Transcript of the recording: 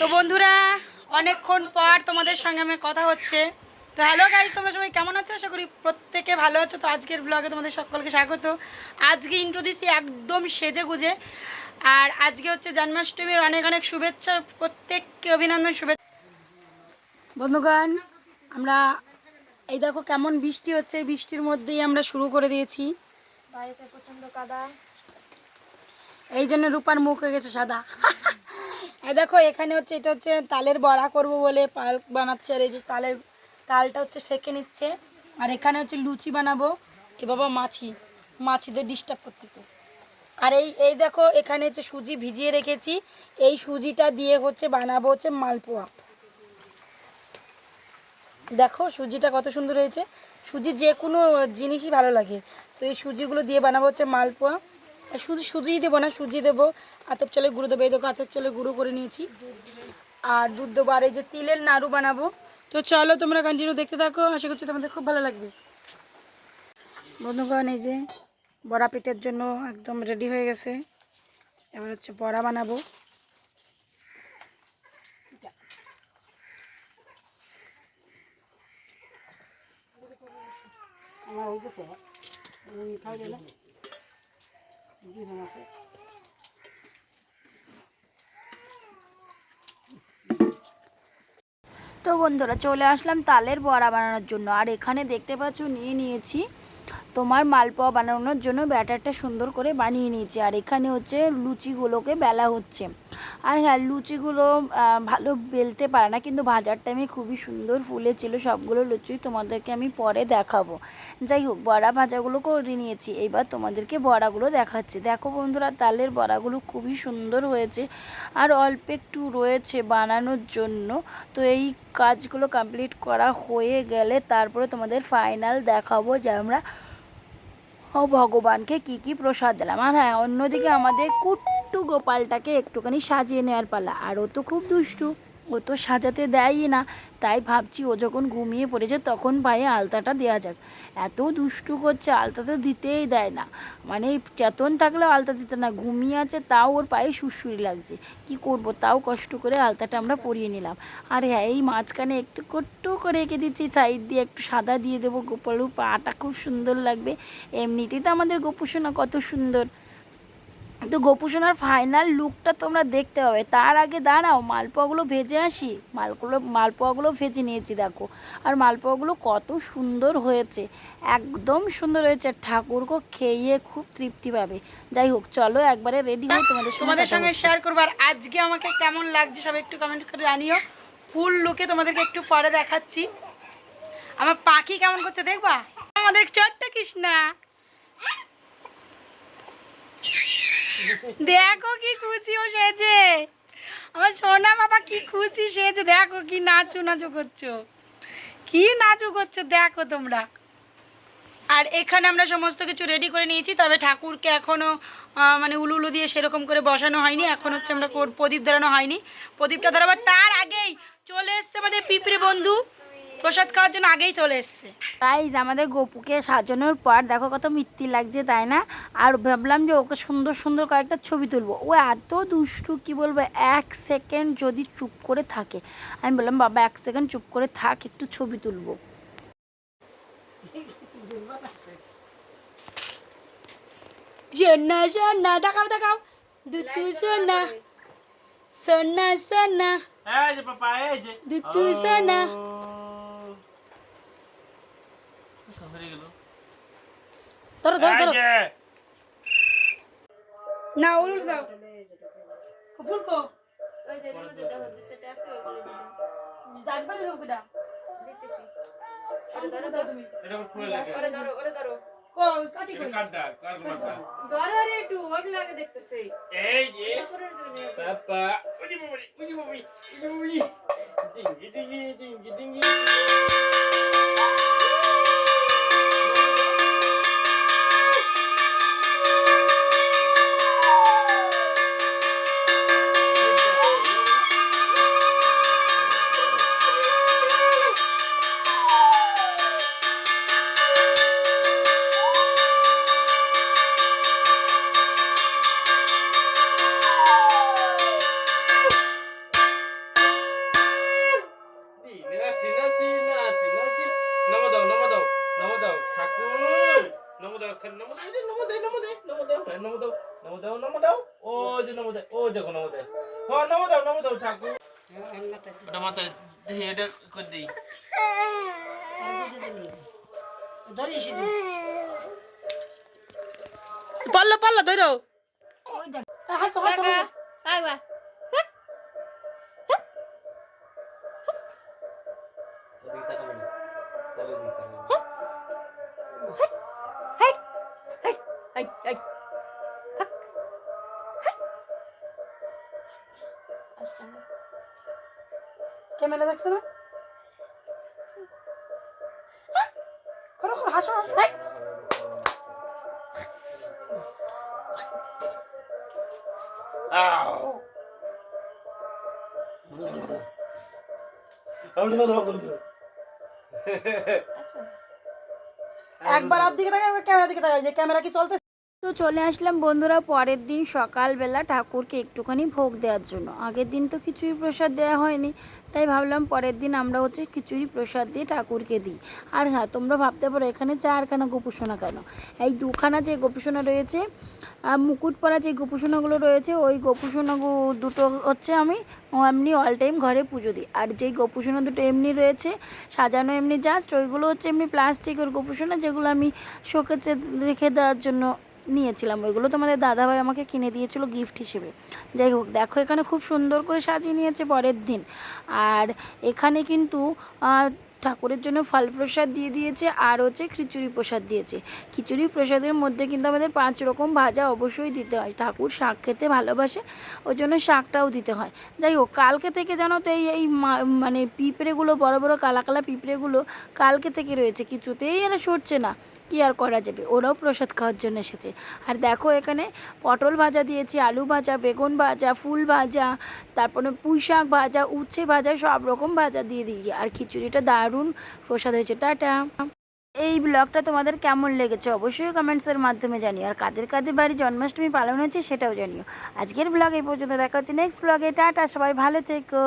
তো বন্ধুরা অনেকক্ষণ পর তোমাদের সঙ্গে আমার কথা হচ্ছে। তো হ্যালো গাইজ তোমরা সবাই কেমন আছো? আশা করি প্রত্যেকে ভালো আছো। তো আজকের ব্লগে তোমাদের সকলকে স্বাগত। আজকে ইন্ট্রো দিছি একদম সেজে গুজে। আর আজকে হচ্ছে জন্মাষ্টমীর অনেক অনেক শুভেচ্ছা প্রত্যেককে অভিনন্দন শুভেচ্ছা বন্ধুগণ আমরা এই দেখো কেমন বৃষ্টি হচ্ছে। বৃষ্টির মধ্যেই আমরা শুরু করে দিয়েছি। বাড়িতে প্রচণ্ড কাদা। এই জন্য রূপার মুখ হয়ে গেছে সাদা। দেখো, এখানে হচ্ছে, এটা হচ্ছে তালের বড়া করব বলে পাল বানাচ্ছে, আর এই যে তালের তালটা হচ্ছে সেকে নিচ্ছে। আর এখানে হচ্ছে লুচি বানাবো। এ বাবা, মাছি। মাছিদের ডিস্টার্ব করতেছে। আর এই এই দেখো, এখানে হচ্ছে সুজি ভিজিয়ে রেখেছি। এই সুজিটা দিয়ে হচ্ছে বানাবো হচ্ছে মালপোয়া। দেখো, সুজিটা কত সুন্দর হয়েছে। সুজি যে কোনো জিনিসই ভালো লাগে। তো এই সুজিগুলো দিয়ে বানাবো হচ্ছে মালপোয়া। শুধু সুজিই দেবো না সুজি দেবো। আতপ চালের গুঁড়ো দেবো, এই দেখো আতপ চালের গুঁড়ো করে নিয়েছি। আর দুধ দেবো, আর এই যে তিলের নাড়ু বানাবো। তো চলো তোমরা কন্টিনিউ দেখতে থাকো, আশা করছি তোমাদের খুব ভালো লাগবে। বন্ধুগণ, এই যে বড়া পিঠের জন্য একদম রেডি হয়ে গেছে। এবার হচ্ছে বড়া বানাবো। আমার ওই গেছে। তো বন্ধুরা চলে আসলাম তালের বড়া বানানোর জন্য। আর এখানে দেখতে পাচ্ছ নিয়ে নিয়েছি তোমার মালপোয়া বানানোর জন্য ব্যাটারটা সুন্দর করে বানিয়ে নিয়েছি। আর এখানে হচ্ছে লুচিগুলোকে বেলা হচ্ছে। আর হ্যাঁ লুচিগুলো ভালো বেলতে পারে না, কিন্তু ভাজার টাইমে খুবই সুন্দর ফুলেছিল সবগুলো লুচি। তোমাদেরকে আমি পরে দেখাবো। যাই হোক, বড়া ভাজাগুলো করে নিয়েছি। এইবার তোমাদেরকে বড়াগুলো দেখাচ্ছি। দেখো বন্ধুরা, তালের বড়াগুলো খুবই সুন্দর হয়েছে। আর অল্প একটু রয়েছে বানানোর জন্য। তো এই কাজগুলো কমপ্লিট করা হয়ে গেলে তারপরে তোমাদের ফাইনাল দেখাবো যে আমরা ভগবানকে কি কি প্রসাদ দিলাম। আর হ্যাঁ অন্যদিকে আমাদের কুট্টু গোপালটাকে একটুখানি সাজিয়ে নেওয়ার পালা। আর ও তো খুব দুষ্টু। ও তো সাজাতে দেয়ই না। তাই ভাবছি ও যখন ঘুমিয়ে পড়েছে তখন পায়ে আলতাটা দেওয়া যাক। এত দুষ্টু করছে, আলতা তো দিতেই দেয় না। মানে চেতন থাকলেও আলতা দিতে না, ঘুমিয়ে আছে তাও ওর পায়ে সুরসুরি লাগছে। কি করব, তাও কষ্ট করে আলতাটা আমরা পরিয়ে নিলাম। আর হ্যাঁ এই মাঝখানে একটু কট্টু করে রেখে দিচ্ছি, সাইড দিয়ে একটু সাদা দিয়ে দেবো। গোপালু পাটা খুব সুন্দর লাগবে। এমনিতেই তো আমাদের গোপুসোনা কত সুন্দর। তো গোপুসোনার ফাইনাল লুকটা তোমরা দেখতে হবে তার আগে দাঁড়াও মালপোয়াগুলো ভেজে আসি। মালগুলো মালপোয়াগুলো ভেজে নিয়েছি দেখো। আর মালপোয়াগুলো কত সুন্দর হয়েছে। একদম সুন্দর হয়েছে। ঠাকুরকে খেয়ে খুব তৃপ্তি পাবে। যাই হোক চলো একবারে রেডি হয়ে তোমাদের তোমাদের সঙ্গে শেয়ার করব। আর আজকে আমাকে কেমন লাগছে সবাই একটু কমেন্ট করে জানিও। ফুল লুকে তোমাদেরকে একটু পরে দেখাচ্ছি। আমার পাখি কেমন করছে দেখবা? আমাদের ছোট্ট কৃষ্ণা দেখো কি খুশি ও সেজে। আমার সোনা বাবা কি খুশি সেজে। দেখো কি নাচু নাচু করছ। কি নাচু করছ দেখো তোমরা। আর এখানে আমরা সমস্ত কিছু রেডি করে নিয়েছি, তবে ঠাকুরকে এখনও মানে উলু উলু দিয়ে সেরকম করে বসানো হয়নি। এখন হচ্ছে আমরা প্রদীপ ধরানো হয়নি। প্রদীপটা ধরাবার তার আগেই চলে এসছে আমাদের পিঁপড়ে বন্ধু। প্রসাদ খাওয়ার জন্য আগেই চলে এসছে। গাইজ আমাদের গোপুকে সাজানোর পর দেখো কত মিত্তি লাগছে তাই না? আর ভাবলাম যে ওকে সুন্দর সুন্দর কয়েকটা ছবি তুলবো। ও এত দুষ্টু কি বলব এক সেকেন্ড যদি চুপ করে থাকে। আমি বললাম বাবা এক সেকেন্ড চুপ করে থাক একটু ছবি তুলবো। সোনা সোনা দেখাও দেখাও। দুতু সোনা সোনা সোনা এই যে পাপা এই যে। দুতু সোনা ধরো ধরো ধরো। না উলুল দাও। ফুল কো। ওই যে এর মধ্যে দেওয়া হচ্ছে আছে ওইগুলো দিয়ে দাও। দাও কিটা দিতেছি। আমি ধরো দাও তুমি এটা খুলে লাগে ওরে ধরো ওরে ধরো। কো কাটি কই? কাট দা কাট মাথা। ধরো রে একটু ওইগুলো আগে দেখতেছি। এই যে। পাপা উজি বাবুরি উজি বাবুরি উজি বাবুরি ডিঙ্গি ডিঙ্গি ডিঙ্গি ডিঙ্গি। দাও নমো দাও। ও যে নমো দাও ও দেখো নমো দাও। হ্যাঁ নমো দাও নমো দাও ঠাকুর। ওটা মাথায় দেখি এটা করে দিই। পাল্লা পাল্লা ধরো। কাকা আগবা ওদিকে তাকাবো না। ক্যামেরা দেখছে না? করো করো হাসো হাসো। একবার আপ দিকে তাকাই একবার ক্যামেরা দিকে তাকাই যে ক্যামেরা কি চলতে তো চলে আসলাম বন্ধুরা পরের দিন সকালবেলা ঠাকুরকে একটুখানি ভোগ দেওয়ার জন্য। আগের দিন তো খিচুড়ি প্রসাদ দেওয়া হয়নি, তাই ভাবলাম পরের দিন আমরা হচ্ছে খিচুড়ি প্রসাদ দিয়ে ঠাকুরকে দিই। আর হ্যাঁ তোমরা ভাবতে পারো এখানে চারখানা গোপুসোনা কেন? এই দুখানা যে গোপুসোনা রয়েছে মুকুট পরা যে গোপুসোনাগুলো রয়েছে, ওই গোপুসোনাগুলো দুটো হচ্ছে আমি এমনি অল টাইম ঘরে পুজো দিই। আর যেই গোপুসোনা দুটো এমনি রয়েছে, সাজানো এমনি জাস্ট ওইগুলো হচ্ছে এমনি প্লাস্টিকের গোপুসোনা যেগুলো আমি শোকেছে রেখে দেওয়ার জন্য নিয়েছিলাম, ওইগুলো তোমাদের দাদাভাই আমাকে কিনে দিয়েছিল গিফট হিসেবে। যাই হোক, দেখো এখানে খুব সুন্দর করে সাজিয়ে নিয়েছে পরের দিন। আর এখানে কিন্তু ঠাকুরের জন্য ফল প্রসাদ দিয়ে দিয়েছে, আর হচ্ছে খিচুড়ি প্রসাদ দিয়েছে। খিচুড়ি প্রসাদের মধ্যে কিন্তু আমাদের পাঁচ রকম ভাজা অবশ্যই দিতে হয়। ঠাকুর শাক খেতে ভালোবাসে, ওই জন্য শাকটাও দিতে হয়। যাই হোক, কালকে থেকে জানো তো এই এই মানে পিঁপড়েগুলো, বড় বড় কালা কালা পিঁপড়েগুলো কালকে থেকে রয়েছে। কিছুতেই এরা সরছে না। কি আর করা যাবে? ওরাও প্রসাদ খাওয়ার জন্য এসেছে। আর দেখো এখানে পটল ভাজা দিয়েছি, আলু ভাজা, বেগুন ভাজা, ফুল ভাজা, তারপরে পুঁই শাক ভাজা, উচ্ছে ভাজা, সব রকম ভাজা দিয়ে দিই আর খিচুড়িটা দারুণ প্রসাদ হয়েছে। টাটা! এই ব্লগটা তোমাদের কেমন লেগেছে অবশ্যই কমেন্টসের মাধ্যমে জানিও। আর কাদের কাদের বাড়ি জন্মাষ্টমী পালন হয়েছে সেটাও জানিও। আজকের ব্লগ এই পর্যন্ত, দেখা হচ্ছে নেক্সট ব্লগে টাটা, সবাই ভালো থেকো।